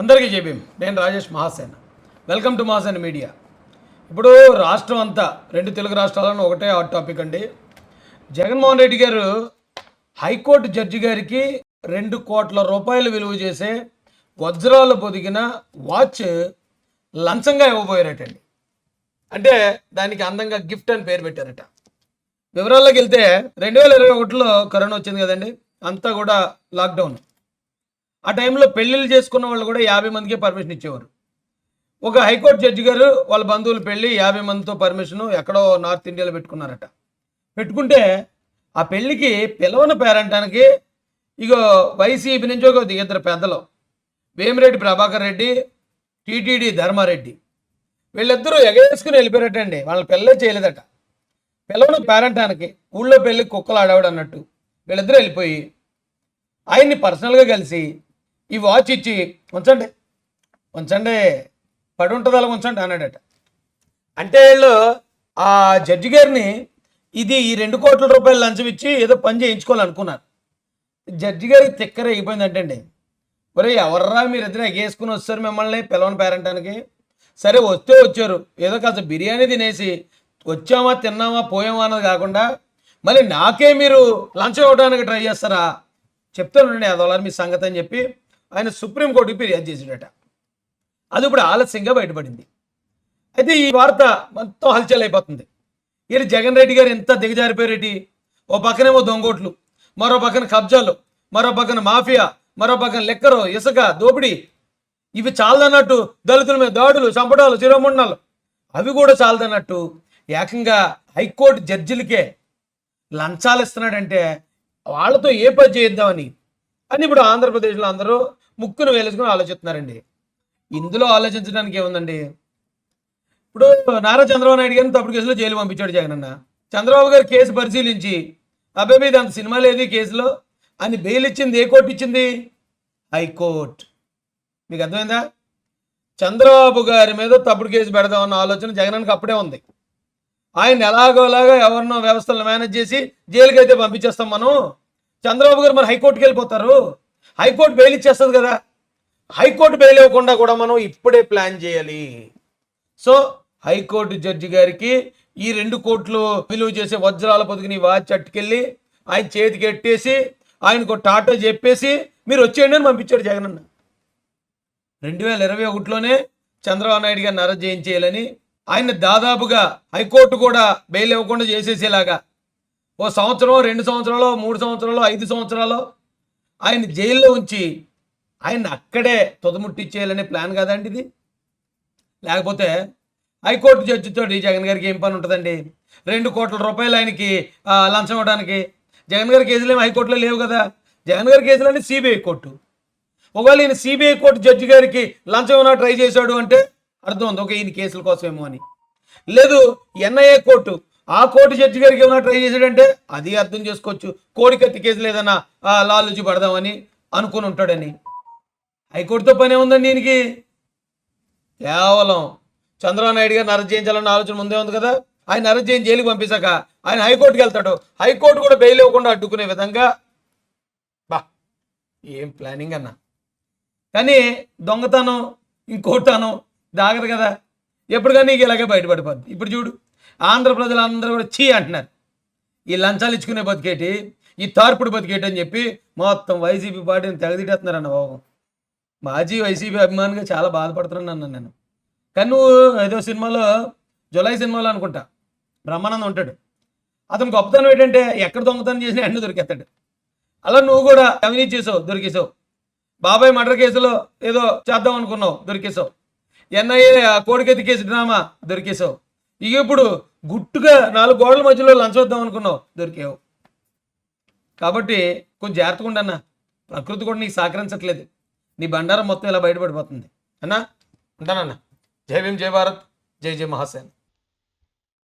అందరికీ చెప్పాం నేను Rajesh Mahasena. Welcome to Mahasena media ఇప్పుడు రాష్ట్రం అంతా రెండు తెలుగు రాష్ట్రాలను ఒకటే హాట్ టాపిక్ అండి. జగన్మోహన్ రెడ్డి గారు హైకోర్టు జడ్జి గారికి రెండు కోట్ల రూపాయలు విలువ చేసే వజ్రాలు పొదిగిన వాచ్ లంచంగా ఇవ్వబోయారటండి. అంటే దానికి అందంగా గిఫ్ట్ అని పేరు పెట్టారట. వివరాల్లోకి వెళ్తే రెండు వేల ఇరవై ఒకటిలో కరోనా వచ్చింది కదండి అంతా కూడా లాక్డౌన్ ఆ టైంలో పెళ్ళిళ్ళు చేసుకున్న వాళ్ళు కూడా యాభై మందికి పర్మిషన్ ఇచ్చేవారు. ఒక హైకోర్టు జడ్జి గారు వాళ్ళ బంధువులు పెళ్ళి యాభై మందితో పర్మిషన్ ఎక్కడో నార్త్ ఇండియాలో పెట్టుకున్నారట. పెట్టుకుంటే ఆ పెళ్ళికి పిలవని పేరంటానికి ఇగో వైసీపీ నుంచి ఒక ఇద్దరు పెద్దలు వేమిరెడ్డి ప్రభాకర్ రెడ్డి టీటీడీ ధర్మారెడ్డి వీళ్ళిద్దరూ ఎగేసుకుని వెళ్ళిపోయారటండి. వాళ్ళ పెళ్ళే చేయలేదట. పిలవని పేరంటానికి ఊళ్ళో పెళ్ళి కుక్కలు ఆడవాడు అన్నట్టు వీళ్ళిద్దరూ వెళ్ళిపోయి ఆయన్ని పర్సనల్గా కలిసి ఈ వాచ్ ఇచ్చి ఉంచండి ఉంచండి పడి ఉంటుంది అలా ఉంచండి అన్నాడట. అంటే వీళ్ళు ఆ జడ్జి గారిని ఇది ఈ రెండు కోట్ల రూపాయలు లంచం ఇచ్చి ఏదో పని చేయించుకోవాలనుకున్నారు. జడ్జి గారికి తిక్కర అయిపోయిందంటండి. ఒరే ఎవర్రా మీరు ఇద్దరు ఎగేసుకుని వస్తారు మిమ్మల్ని పిలవని పేరంటానికి? సరే వస్తే వచ్చారు. ఏదో కాస్త బిర్యానీ తినేసి వచ్చామా తిన్నామా పోయామా అన్నది కాకుండా మళ్ళీ నాకే మీరు లంచం ఇవ్వడానికి ట్రై చేస్తారా? చెప్తానండి అదోలారు మీ సంగతి అని చెప్పి ఆయన సుప్రీంకోర్టుకి ఫిర్యాదు చేసిడట. అది ఇప్పుడు ఆలస్యంగా బయటపడింది. అయితే ఈ వార్త మొత్తం హల్చల్ అయిపోతుంది వీరు జగన్ రెడ్డి గారు ఎంత దిగజారిపోయారేటి ఓ పక్కనేమో దొంగోట్లు మరో పక్కన కబ్జాలు మరో పక్కన మాఫియా మరో పక్కన లెక్కరు ఇసుక దోపిడీ. ఇవి చాలదన్నట్టు దళితుల మీద దాడులు చంపడాలు చిరమండాలు. అవి కూడా చాలదన్నట్టు ఏకంగా హైకోర్టు జడ్జిలకే లంచాలు ఇస్తున్నాడంటే వాళ్ళతో ఏ పని చేద్దామని. అని ఇప్పుడు ఆంధ్రప్రదేశ్లో అందరూ ముక్కును వేలేసుకుని ఆలోచిస్తున్నారండి. ఇందులో ఆలోచించడానికి ఏముందండి? ఇప్పుడు నారా చంద్రబాబు నాయుడు గారిని తప్పుడు కేసులో జైలు పంపించాడు జగన్ అన్న. చంద్రబాబు గారు కేసు పరిశీలించి అబ్బాయి మీద అంత సినిమా లేదు కేసులో అని బెయిల్ ఇచ్చింది ఏ కోర్టు ఇచ్చింది? హైకోర్టు. మీకు అర్థమైందా? చంద్రబాబు గారి మీద తప్పుడు కేసు పెడదామన్న ఆలోచన జగనానికి అప్పుడే ఉంది. ఆయన ఎలాగోలాగా ఎవరినో వ్యవస్థలను మేనేజ్ చేసి జైలుకి అయితే పంపించేస్తాం మనం. చంద్రబాబు గారు మరి హైకోర్టుకి వెళ్ళిపోతారు. హైకోర్టు బెయిల్ ఇచ్చేస్తుంది కదా. హైకోర్టు బెయిల్ ఇవ్వకుండా కూడా మనం ఇప్పుడే ప్లాన్ చేయాలి. సో హైకోర్టు జడ్జి గారికి ఈ రెండు కోట్లు విలువ చేసే వజ్రాల పొదుగుని వాచ్ అట్టుకెళ్ళి ఆయన చేతికి ఎట్టేసి ఆయనకు టాటా చెప్పేసి మీరు వచ్చేయండి అని పంపించాడు జగనన్న రెండు వేల ఇరవై ఒకటిలోనే చంద్రబాబు నాయుడు గారిని అరెస్ట్ చేయించేయాలని ఆయన దాదాపుగా హైకోర్టు కూడా బెయిల్ ఇవ్వకుండా చేసేసేలాగా. ఓ సంవత్సరం రెండు సంవత్సరాలు మూడు సంవత్సరాలు ఐదు సంవత్సరాలు ఆయన జైల్లో ఉంచి ఆయన అక్కడే తుదముట్టించేయాలనే ప్లాన్ కదండి ఇది. లేకపోతే హైకోర్టు జడ్జితో జగన్ గారికి ఏం పని ఉంటుందండి? రెండు కోట్ల రూపాయలు ఆయనకి లంచం ఇవ్వడానికి. జగన్ గారి కేసులు ఏమి హైకోర్టులో లేవు కదా? జగన్ గారి కేసులు అంటే సిబిఐ కోర్టు. ఒకవేళ ఈయన సిబిఐ కోర్టు జడ్జి గారికి లంచం ఏమైనా ట్రై చేశాడు అంటే అర్థం ఉంది. ఒక ఈయన కేసుల కోసమేమో అని. లేదు ఎన్ఐఏ కోర్టు ఆ కోర్టు జడ్జి గారికి ఏమైనా ట్రై చేశాడంటే అది అర్థం చేసుకోవచ్చు. కోడికత్తి కేసులు ఏదైనా ఆ, లాలుచి పడదామని అనుకుని ఉంటాడని. హైకోర్టుతో పని ఏముందండి దీనికి? కేవలం చంద్రబాబు నాయుడు గారిని అరెస్ట్ చేయించాలన్న ఆలోచన ముందే ఉంది కదా? ఆయన అరెస్ట్ చేయించి జైలుకి పంపించాక ఆయన హైకోర్టుకి వెళ్తాడు. హైకోర్టు కూడా బెయిల్ ఇవ్వకుండా అడ్డుకునే విధంగా? బా ఏం ప్లానింగ్ అన్న? కానీ దొంగతనం ఇంకోటనం దాగదు కదా? ఎప్పుడు కానీ నీకు ఇలాగే బయటపడిపోద్ది. ఇప్పుడు చూడు. ఆంధ్ర ప్రజలందరూ కూడా చీ అంటున్నారు. ఈ లంచాలు ఇచ్చుకునే బతికేటి ఈ తార్పుడు బతికేటి అని చెప్పి మొత్తం వైసీపీ పార్టీని తెగదిట్టేస్తున్నారన్న బాబు. మాజీ వైసీపీ అభిమానిగా చాలా బాధపడుతున్నాను అన్న నేను. కానీ నువ్వు ఏదో సినిమాలో జులై సినిమాలో అనుకుంటా బ్రహ్మానందం ఉంటాడు. అతను గొప్పతనం ఏంటంటే ఎక్కడ దొంగతనం చేసినా అన్ని దొరికేస్తాడు. అలా నువ్వు కూడా అవినీతి చేసావు దొరికేసావు. బాబాయ్ మర్డర్ కేసులో ఏదో చేద్దాం అనుకున్నావు దొరికేసావు. ఎన్ఐఏ కోడికెత్తి కేసు డ్రామా దొరికేసావు. ఇక ఇప్పుడు గుట్టుగా నాలుగు గోడల మధ్యలో లంచ్ వద్దాం అనుకున్నావు. దొరికావు. కాబట్టి కొంచెం జాగ్రత్తగా ఉండన్నా ప్రకృతి కూడా నీకు సహకరించట్లేదు. నీ బండారం మొత్తం ఇలా బయటపడిపోతుంది. అన్నా ఉంటానన్నా. జై భీమ్ జై భారత్. జై జై మహాసేన్.